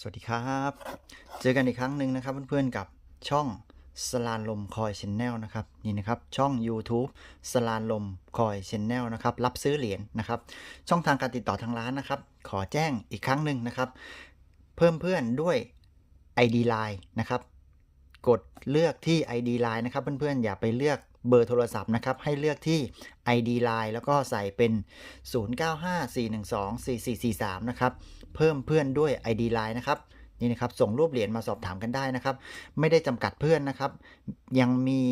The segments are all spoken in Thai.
สวัสดีครับ เจอกันอีกครั้งหนึ่งนะครับเพื่อนๆกับช่องสลานลมคอยชแนลนะครับนี่นะครับช่อง YouTube สลานลมคอยชแนลนะครับรับซื้อเหรียญนะครับ ช่องทางการติดต่อทางร้านนะครับ ขอแจ้งอีกครั้งหนึ่งนะครับ เพิ่มเพื่อนด้วย ID Line นะครับ กดเลือกที่ ID Line นะครับเพื่อนๆอย่าไปเลือก เบอร์โทรศัพท์นะครับให้เลือกที่ ID Line แล้วก็ใส่เป็น 0954124443 นะครับ เพิ่มเพื่อนด้วย ID Line นะครับนี่นะครับส่งรูปเหรียญมาสอบถามกันได้นะครับ ไม่ได้จำกัดเพื่อนนะครับ ยังมี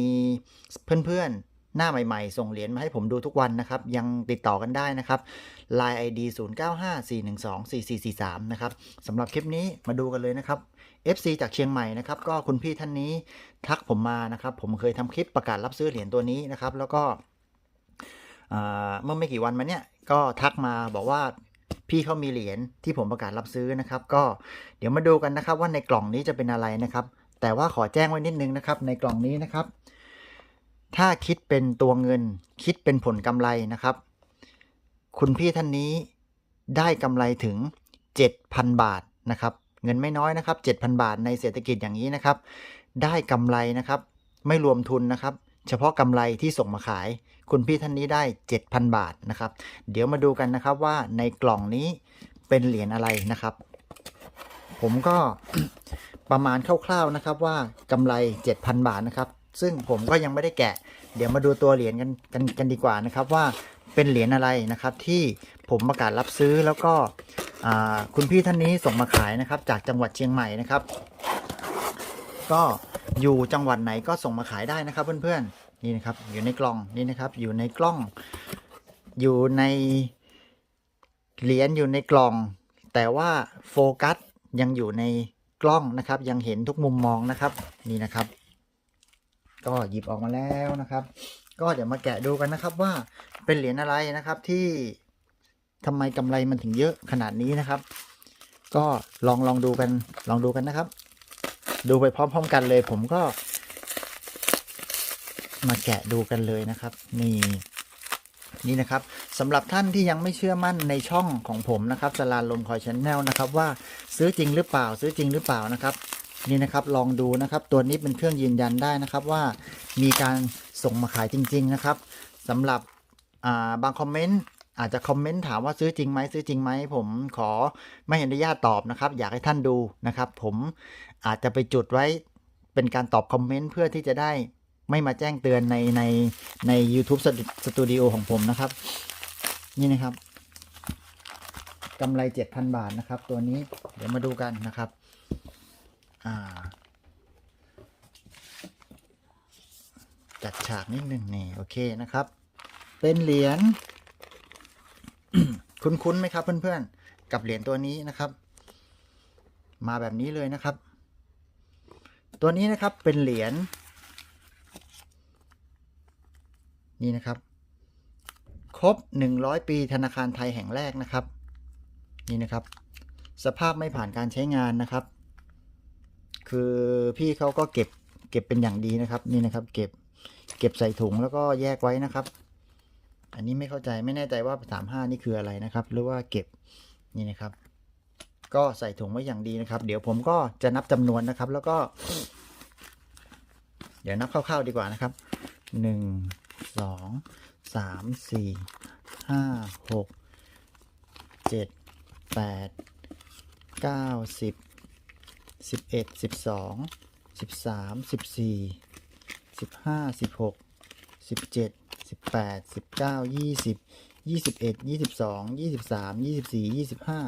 เพื่อนๆ หน้าใหม่ๆ ส่งเหรียญมาให้ผมดูทุกวันนะครับ ยังติดต่อกันได้นะครับ Line ID 0954124443 นะครับสำหรับคลิปนี้มาดูกันเลยนะครับ FC จากเชียงใหม่นะครับ ก็คุณพี่ท่านนี้ทักผมมานะครับ ผมเคยทำคลิปประกาศรับซื้อเหรียญตัวนี้นะครับ แล้วก็เมื่อไม่กี่วันมาเนี้ยก็ทักมาบอกว่าพี่เขามีเหรียญที่ผมประกาศรับซื้อนะครับ ก็เดี๋ยวมาดูกันนะครับว่าในกล่องนี้จะเป็นอะไรนะครับ แต่ว่าขอแจ้งไว้นิดนึงนะครับ ในกล่องนี้นะครับ ถ้าคิดเป็นตัวเงิน คิดเป็นผลกำไรนะครับ คุณพี่ท่านนี้ได้กำไรถึง 7,000 บาทนะครับ เงินไม่น้อยนะครับ 7,000 บาทในเศรษฐกิจอย่างนี้นะครับ ได้กำไรนะครับ ไม่รวมทุนนะครับ เฉพาะกำไรที่ส่งมาขาย คุณพี่ท่านนี้ได้ 7,000 บาทนะครับ เดี๋ยวมาดูกันนะครับว่าในกล่องนี้เป็นเหรียญอะไรนะครับ ผมก็ประมาณคร่าวๆนะครับว่ากำไร 7,000 บาทนะครับ ซึ่งผมก็ยังไม่ได้แกะ เดี๋ยวมาดูตัวเหรียญกันกันกันดีกว่านะครับว่าเป็นเหรียญอะไรนะครับที่ผมประกาศรับซื้อแล้วก็คุณพี่ท่านนี้ส่งมาขายนะครับ จากจังหวัดเชียงใหม่นะครับ ก็อยู่จังหวัดไหนก็ส่งมาขายได้นะครับเพื่อนๆนี่นะครับอยู่ในกล่องนี่นะครับอยู่ในกล้อง อยู่ในเหรียญอยู่ในกล่อง แต่ว่าโฟกัสยังอยู่ในกล้องนะครับ ยังเห็นทุกมุมมองนะครับนี่นะครับ ก็หยิบออกมาแล้วนะครับ ก็เดี๋ยวมาแกะดูกันนะครับว่าเป็นเหรียญอะไรนะครับที่ทำไมกำไรมันถึงเยอะขนาดนี้นะครับ ก็ลองลองดูกันลองดูกันนะครับ ดูไปพร้อมๆกันเลย ผมก็ มาแกะดูกันเลยนะครับ นี่นี่นะครับสำหรับท่านที่ยังไม่เชื่อมั่นในช่องของผมนะครับสลานลมคอยชแนลนะครับว่าซื้อจริงหรือเปล่า ซื้อจริงหรือเปล่านะครับ นี่นะครับลองดูนะครับตัวนี้เป็นเครื่องยืนยันได้นะครับว่ามีการส่งมาขายจริง ๆ นะครับสำหรับาบางคอมเมนต์อาจจะคอมเมนต์ถามว่าซื้อจริงไหมซื้อจริงไหมผมขอไม่อนุญาตตอบนะครับ อยากให้ท่านดูนะครับ ผมอาจจะไปจุดไว้เป็นการตอบคอมเมนต์เพื่อที่จะได้ไม่มาแจ้งเตือนในในใน YouTube Studio ของผมนะครับ นี่นะครับกำไร 7,000 บาทนะครับ ตัวนี้เดี๋ยวมาดูกันนะครับ อ่า จัดฉากนิดนึงนี่ โอเคนะครับ เป็นเหรียญคุ้นๆไหมครับ เพื่อนๆ กับเหรียญตัวนี้นะครับ มาแบบนี้เลยนะครับ ตัวนี้นะครับเป็นเหรียญนี่นะครับ ครบ 100 ปีธนาคารไทยแห่งแรกนะครับ นี่นะครับ สภาพไม่ผ่านการใช้งานนะครับ คือพี่เขาก็เก็บเก็บเป็นอย่างดีนะครับ นี่นะครับ เก็บเก็บใส่ถุงแล้วก็แยกไว้นะครับ อันนี้ไม่เข้าใจไม่แน่ใจว่าสามห้านี่คืออะไรนะครับ หรือว่าเก็บนี่นะครับ ก็ใส่ถุงไว้อย่างดีนะครับ เดี๋ยวผมก็จะนับจำนวนนะครับ แล้วก็ เดี๋ยวนับคร่าวๆดีกว่านะครับหนึ่งสองสามสี่ห้าหกเจ็ดแปดเก้าสิบ สิบเอ็ดสิบสองสิบสามสิบสี่สิบห้าสิบหกสิบเจ็ดสิบแปดสิบเก้ายี่สิบยี่สิบเอ็ดยี่สิบสองยี่สิบสามยี่สิบสี่ยี่สิบห้า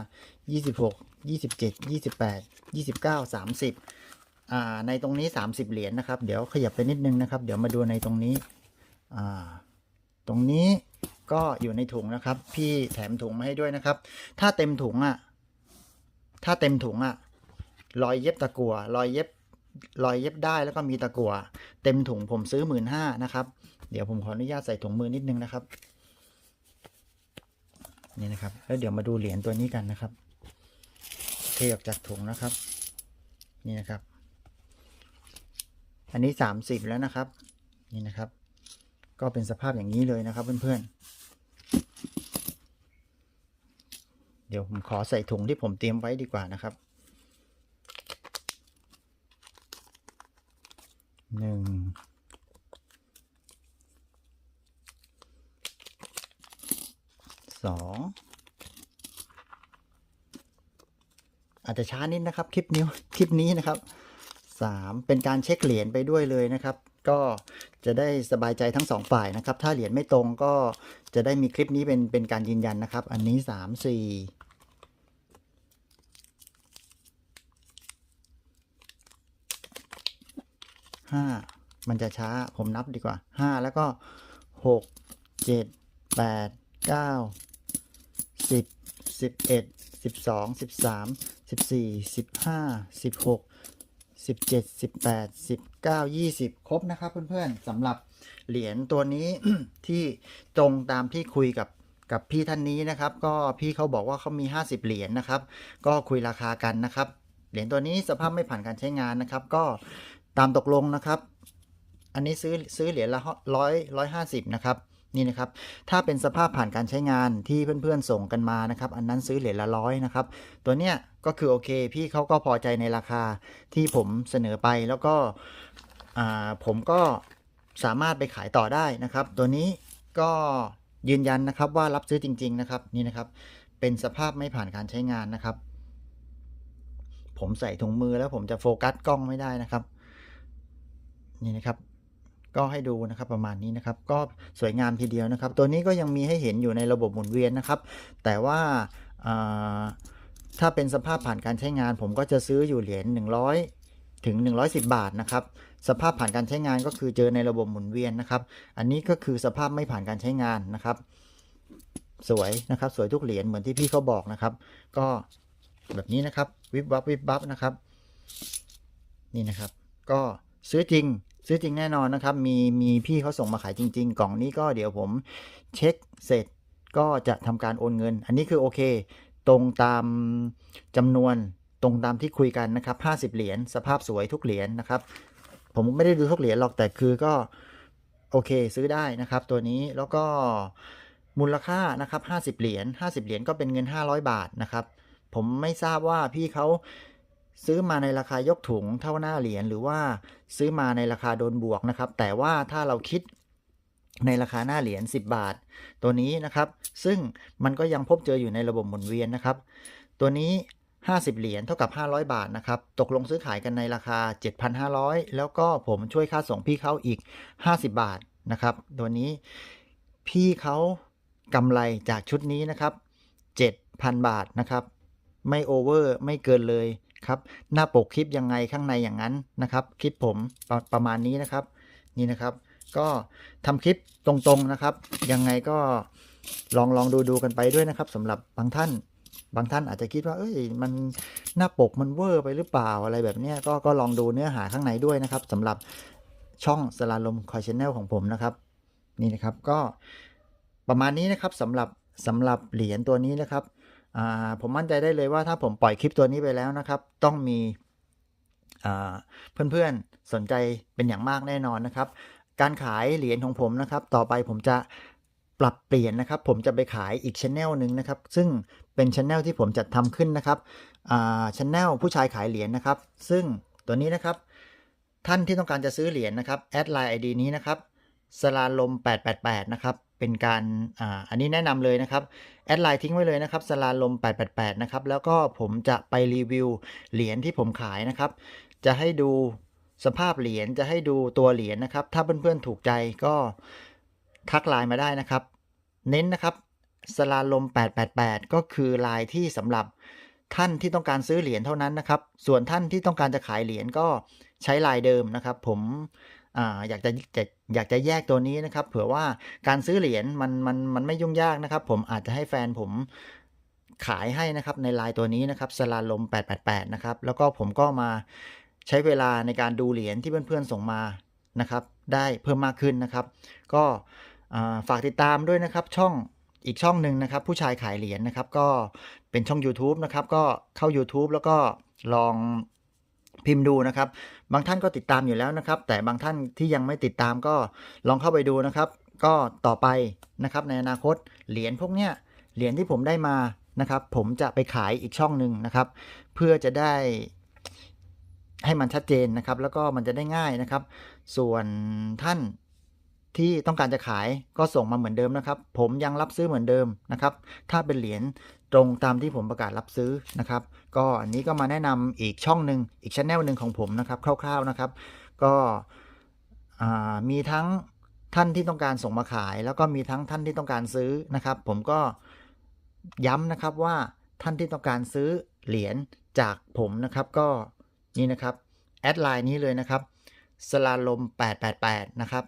ยี่สิบหกยี่สิบเจ็ดยี่สิบแปดยี่สิบเก้าสามสิบอ่าในตรงนี้ 30 เหรียญนะครับ เดี๋ยวขยับไปนิดนึงนะครับ เดี๋ยวมาดูในตรงนี้อ่าตรงนี้ก็อยู่ในถุงนะครับ พี่แถมถุงมาให้ด้วยนะครับ ถ้าเต็มถุงอะ ถ้าเต็มถุงอะ รอยเย็บตะกัวรอยเย็บรอยเย็บได้แล้วก็มีตะกัวเต็มถุงผมซื้อหมื่นห้านะครับ เดี๋ยวผมขออนุญาตใส่ถุงมือนิดนึงนะครับ นี่นะครับ แล้วเดี๋ยวมาดูเหรียญตัวนี้กันนะครับ เทออกจากถุงนะครับ นี่นะครับ อันนี้สามสิบแล้วนะครับ นี่นะครับ ก็เป็นสภาพอย่างนี้เลยนะครับเพื่อนๆ เดี๋ยวผมขอใส่ถุงที่ผมเตรียมไว้ดีกว่านะครับ หนึ่งสองอาจจะช้านิดนะครับคลิปนี้คลิปนี้นะครับสามเป็นการเช็คเหรียญไปด้วยเลยนะครับ ก็จะได้สบายใจทั้งสองฝ่ายนะครับ ถ้าเหรียญไม่ตรงก็จะได้มีคลิปนี้เป็นเป็นการยืนยันนะครับ อันนี้สามสี่ ห้ามันจะช้าผมนับดีกว่าห้าแล้วก็หกเจ็ดแปดเก้าสิบสิบเอ็ดสิบสองสิบสามสิบสี่สิบห้าสิบหกสิบเจ็ดสิบแปดสิบเก้ายี่สิบครบนะครับเพื่อนๆสำหรับเหรียญตัวนี้ที่ตรงตามที่คุยกับกับพี่ท่านนี้นะครับ ก็พี่เขาบอกว่าเขามี 50 เหรียญนะครับ ก็คุยราคากันนะครับ เหรียญตัวนี้สภาพไม่ผ่านการใช้งานนะครับ ก็ ตามตกลงนะครับ อันนี้ซื้อซื้อเหรียญละร้อยร้อยห้าสิบนะครับนี่นะครับ ถ้าเป็นสภาพผ่านการใช้งานที่เพื่อนๆส่งกันมานะครับ อันนั้นซื้อเหรียญละร้อยนะครับ ตัวเนี้ยก็คือโอเค พี่เขาก็พอใจในราคาที่ผมเสนอไปแล้วก็ผมก็สามารถไปขายต่อได้นะครับ ตัวนี้ก็ยืนยันนะครับว่ารับซื้อจริง ๆนะครับนี่นะครับ เป็นสภาพไม่ผ่านการใช้งานนะครับ ผมใส่ถุงมือแล้วผมจะโฟกัสกล้องไม่ได้นะครับ นี่นะครับก็ให้ดูนะครับประมาณนี้นะครับก็สวยงามทีเดียวนะครับ ตัวนี้ก็ยังมีให้เห็นอยู่ในระบบหมุนเวียนนะครับ แต่ว่าถ้าเป็นสภาพผ่านการใช้งาน ผมก็จะซื้ออยู่เหรียญ100 ถึง 110 บาทนะครับ สภาพผ่านการใช้งานก็คือเจอในระบบหมุนเวียนนะครับ อันนี้ก็คือสภาพไม่ผ่านการใช้งานนะครับ สวยนะครับ สวยทุกเหรียญเหมือนที่พี่เขาบอกนะครับ ก็แบบนี้นะครับวิบวับวิบวับนะครับ นี่นะครับ ก็ ซื้อจริง ซื้อจริงแน่นอนนะครับ มีมีพี่เขาส่งมาขายจริง ๆ กล่องนี้ก็เดี๋ยวผมเช็คเสร็จก็จะทำการโอนเงิน อันนี้คือโอเค ตรงตามจำนวนตรงตามที่คุยกันนะครับ 50 เหรียญสภาพสวยทุกเหรียญนะครับ ผมไม่ได้ดูทุกเหรียญหรอกแต่คือก็โอเคซื้อได้นะครับ ตัวนี้แล้วก็มูลค่านะครับ 50 เหรียญ50 เหรียญก็เป็นเงิน 500 บาทนะครับ ผมไม่ทราบว่าพี่เขา ซื้อมาในราคายกถุงเท่าหน้าเหรียญหรือว่าซื้อมาในราคาโดนบวกนะครับ แต่ว่าถ้าเราคิดในราคาหน้าเหรียญ10 บาท ตัวนี้นะครับ ซึ่งมันก็ยังพบเจออยู่ในระบบหมุนเวียนนะครับ ตัวนี้ 50 เหรียญเท่ากับ 500 บาทนะครับ ตกลงซื้อขายกันในราคา 7,500 แล้วก็ผมช่วยค่าส่งพี่เขาอีก 50 บาทนะครับ ตัวนี้พี่เขากำไรจากชุดนี้นะครับ 7,000 บาทนะครับ ไม่โอเวอร์ไม่เกินเลย ครับ หน้าปกคลิปยังไงข้างในอย่างนั้นนะครับ คลิปผมประประมาณนี้นะครับ นี่นะครับ ก็ทำคลิปตรงๆนะครับ ยังไงก็ลองลองดูดูกันไปด้วยนะครับสำหรับบางท่าน บางท่านอาจจะคิดว่า เอ้ย มันหน้าปกมันเวอร์ไปหรือเปล่าอะไรแบบนี้ก็ก็ลองดูเนื้อหาข้างในด้วยนะครับสำหรับช่องสลาลมคอยชแนลของผมนะครับ นี่นะครับก็ประมาณนี้นะครับสำหรับสำหรับเหรียญตัวนี้นะครับ ผมมั่นใจได้เลยว่าถ้าผมปล่อยคลิปตัวนี้ไปแล้วนะครับ ต้องมีเพื่อนๆสนใจเป็นอย่างมากแน่นอนนะครับ การขายเหรียญของผมนะครับ ต่อไปผมจะปรับเปลี่ยนนะครับ ผมจะไปขายอีกช anel หนึ่งนะครับ ซึ่งเป็นช anel ที่ผมจัดทำขึ้นนะครับช anel ผู้ชายขายเหรียญนะครับ ซึ่งตัวนี้นะครับ ท่านที่ต้องการจะซื้อเหรียญนะครับแอดไลน์ไอดีนี้นะครับสลาลม 888 นะครับ เป็นการอ่าอันนี้แนะนำเลยนะครับ แอดไลน์ทิ้งไว้เลยนะครับสลาลม 888 นะครับ แล้วก็ผมจะไปรีวิวเหรียญที่ผมขายนะครับ จะให้ดูสภาพเหรียญจะให้ดูตัวเหรียญนะครับ ถ้าเพื่อนๆถูกใจก็ทักไลน์มาได้นะครับ เน้นนะครับสลาลม 888 ก็คือไลน์ที่สำหรับท่านที่ต้องการซื้อเหรียญเท่านั้นนะครับ ส่วนท่านที่ต้องการจะขายเหรียญก็ใช้ไลน์เดิมนะครับ ผม อยากจะอยากจะแยกตัวนี้นะครับ เผื่อว่าการซื้อเหรียญมันมันมันไม่ยุ่งยากนะครับ ผมอาจจะให้แฟนผมขายให้นะครับในลน์ตัวนี้นะครับสลาลม 888 นะครับ แล้วก็ผมก็มาใช้เวลาในการดูเหรียญที่เพื่อนๆส่งมานะครับ ได้เพิ่มมากขึ้นนะครับ ก็ฝากติดตามด้วยนะครับช่องอีกช่องหนึ่งนะครับ ผู้ชายขายเหรียญนะครับ ก็เป็นช่อง YouTube นะครับ ก็เข้า YouTube แล้วก็ลอง พิมพ์ดูนะครับ บางท่านก็ติดตามอยู่แล้วนะครับ แต่บางท่านที่ยังไม่ติดตามก็ลองเข้าไปดูนะครับ ก็ต่อไปนะครับในอนาคตเหรียญพวกเนี้ยเหรียญที่ผมได้มานะครับ ผมจะไปขายอีกช่องหนึ่งนะครับ เพื่อจะได้ให้มันชัดเจนนะครับ แล้วก็มันจะได้ง่ายนะครับ ส่วนท่านที่ต้องการจะขายก็ส่งมาเหมือนเดิมนะครับ ผมยังรับซื้อเหมือนเดิมนะครับ ถ้าเป็นเหรียญตรงตามที่ผมประกาศรับซื้อนะครับ ก็อันนี้ก็มาแนะนำอีกช่องหนึ่งอีกช anel หนึ่งของผมนะครับ คร่าวๆนะครับ ก็มีทั้งท่านที่ต้องการส่งมาขาย แล้วก็มีทั้งท่านที่ต้องการซื้อนะครับ ผมก็ย้ำนะครับว่าท่านที่ต้องการซื้อเหรียญจากผมนะครับก็นี่นะครับแอดไลน์นี้เลยนะครับสลาลม 888 นะครับ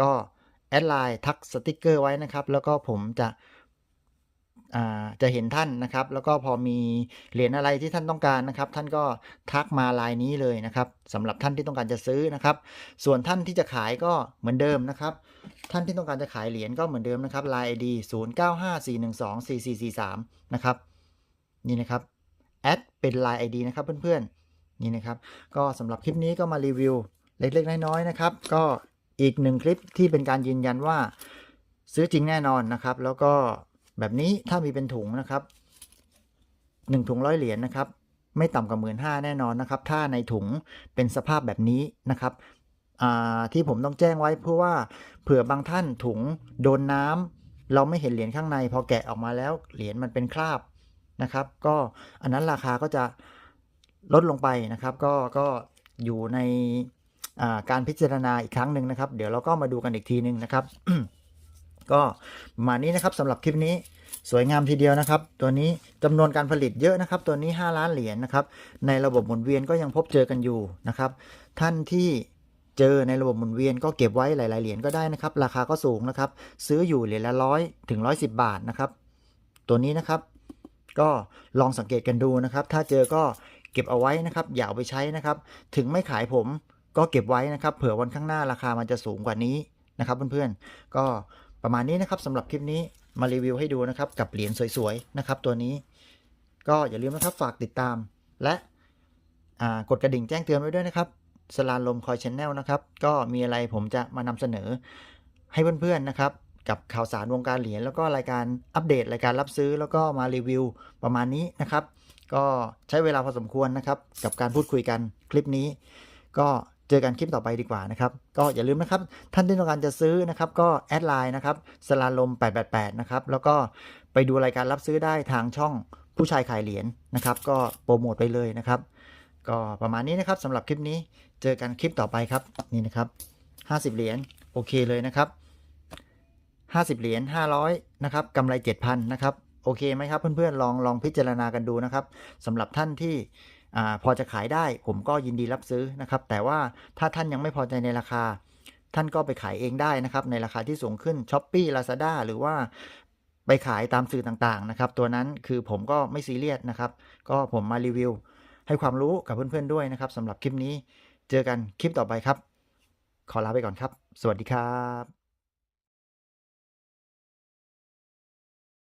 ก็แอดไลน์ทักสติกเกอร์ไว้นะครับ แล้วก็ผมจะ จะเห็นท่านนะครับ แล้วก็พอมีเหรียญอะไรที่ท่านต้องการนะครับ ท่านก็ทักมาลน์นี้เลยนะครับสำหรับท่านที่ต้องการจะซื้อนะครับ ส่วนท่านที่จะขายก็เหมือนเดิมนะครับ ท่านที่ต้องการจะขายเหรียญก็เหมือนเดิมนะครับ Line ID 0954124443 นะครับ นี่นะครับแอดเป็น Line ID นะครับเพื่อนๆนี่นะครับ ก็สำหรับคลิปนี้ก็มารีวิวเล็กๆน้อยๆนะครับ ก็อีกหนึ่งคลิปที่เป็นการยืนยันว่าซื้อจริงแน่นอนนะครับ แล้วก็ แบบนี้ถ้ามีเป็นถุงนะครับหนึ่งถุงร้อยเหรียญนะครับ ไม่ต่ำกว่าหมื่นห้าแน่นอนนะครับ ถ้าในถุงเป็นสภาพแบบนี้นะครับที่ผมต้องแจ้งไว้เพราะว่าเผื่อบางท่านถุงโดนน้ำเราไม่เห็นเหรียญข้างใน พอแกะออกมาแล้วเหรียญมันเป็นคราบนะครับ ก็อันนั้นราคาก็จะลดลงไปนะครับ ก็ก็อยู่ในการพิจารณาอีกครั้งหนึ่งนะครับ เดี๋ยวเราก็มาดูกันอีกทีหนึ่งนะครับ ก็ประมาณนี้นะครับสำหรับคลิปนี้สวยงามทีเดียวนะครับ ตัวนี้จำนวนการผลิตเยอะนะครับ ตัวนี้ 5 ล้านเหรียญนะครับ ในระบบหมุนเวียนก็ยังพบเจอกันอยู่นะครับ ท่านที่เจอในระบบหมุนเวียนก็เก็บไว้หลาย ๆ เหรียญก็ได้นะครับ ราคาก็สูงนะครับ ซื้ออยู่เหรียญละร้อยถึงร้อยสิบาทนะครับ ตัวนี้นะครับ ก็ลองสังเกตกันดูนะครับ ถ้าเจอก็เก็บเอาไว้นะครับ อย่าเอาไปใช้นะครับ ถึงไม่ขายผมก็เก็บไว้นะครับ เผื่อวันข้างหน้าราคามันจะสูงกว่านี้นะครับ เพื่อน ๆ ก็ ประมาณนี้นะครับสำหรับคลิปนี้มารีวิวให้ดูนะครับกับเหรียญสวยๆนะครับตัวนี้ ก็อย่าลืมนะครับฝากติดตาม และกดกระดิ่งแจ้งเตือนไว้ด้วยนะครับสลาลมคอยชแนลนะครับก็มีอะไรผมจะมานำเสนอให้เพื่อนๆนะครับกับข่าวสารวงการเหรียญแล้วก็รายการอัปเดตรายการรับซื้อแล้วก็มารีวิวประมาณนี้นะครับ ก็ใช้เวลาพอสมควรนะครับ กับการพูดคุยกันคลิปนี้ ก็ เจอกันคลิปต่อไปดีกว่านะครับ ก็อย่าลืมนะครับ ท่านที่ต้องการจะซื้อนะครับ ก็แอดไลน์นะครับสลาลม 888 นะครับ แล้วก็ไปดูรายการรับซื้อได้ทางช่องผู้ชายขายเหรียญนะครับ ก็โปรโมทไปเลยนะครับ ก็ประมาณนี้นะครับสำหรับคลิปนี้เจอกันคลิปต่อไปครับนี่นะครับ 50 เหรียญโอเคเลยนะครับ 50 เหรียญ500นะครับกำไร 7,000นะครับโอเคไหมครับเพื่อนๆลองลองพิจารณากันดูนะครับสำหรับท่านที่ อพอจะขายได้ผมก็ยินดีรับซื้อนะครับ แต่ว่าถ้าท่านยังไม่พอใจในราคา ท่านก็ไปขายเองได้นะครับ ในราคาที่สูงขึ้น s h อ p e e Lazada หรือว่าไปขายตามสื่อต่างๆนะครับ ตัวนั้นคือผมก็ไม่ซีเรียสนะครับ ก็ผมมารีวิว ให้ความรู้กับเพื่อนๆด้วยนะครับสำหรับคลิปนี้ เจอกันคลิปต่อไปครับ ขอลาไปก่อนครับ สวัสดีครับ